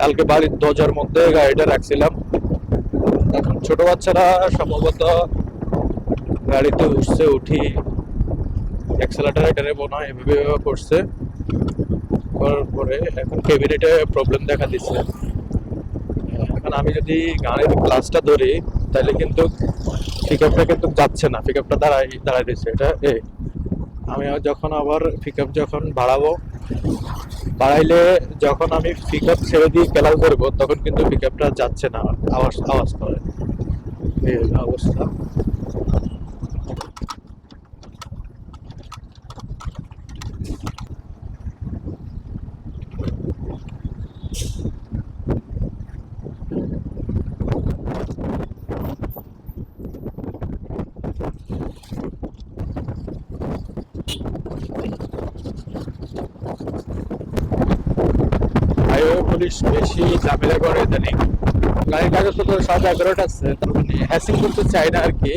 কালকে বাড়ির দরজার মধ্যে গাড়িটা রাখছিলাম। এখন ছোট বাচ্চারা সম্ভবত গাড়িতে উঠছে, উঠি অ্যাক্সেলেটার মনে হয় এভাবে করছে। করার পরে এখন কেবিনেটে প্রবলেম দেখা দিচ্ছে। এখন আমি যদি গাড়ির ক্লাসটা ধরি, তাহলে কিন্তু পিক আপটা কিন্তু যাচ্ছে না পিক আপটা দাঁড়াই দাঁড়াই দিচ্ছে এটা এ আমি যখন আবার পিক যখন বাড়াবো, বাড়াইলে যখন আমি পিক ছেড়ে দিয়ে পেলাল করব, তখন কিন্তু পিক যাচ্ছে না, আওয়াজ আওয়াজ করে। এই অবস্থা। হাইওয়ে পুলিশ বেশি ঝামেলা করে ইদানিং গাড়ির কাগজপত্র সব এগারোট আছে মানে হ্যাসিং করতে চাই না আর কি।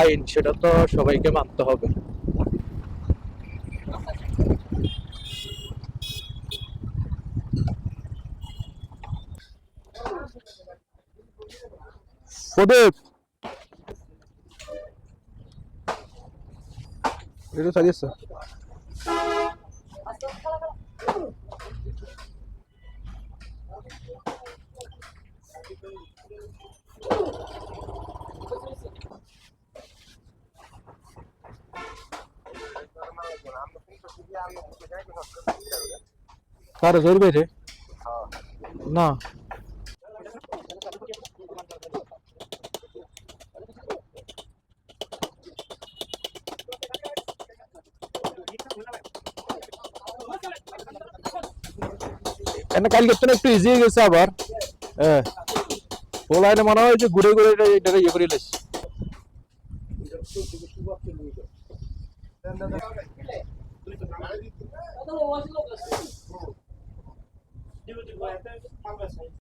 আইন সেটা তো সবাইকে মানতে হবে। প্রদীপ এটা সাজিয়েছে কার ধরবে রে না এনে কালকে তো একটু ইজি হয়ে গেছে আবার হ্যাঁ পোলাইনে মনে হয় যে ঘুরে ঘুরে এটা এটাকে ইয়ে করে লেস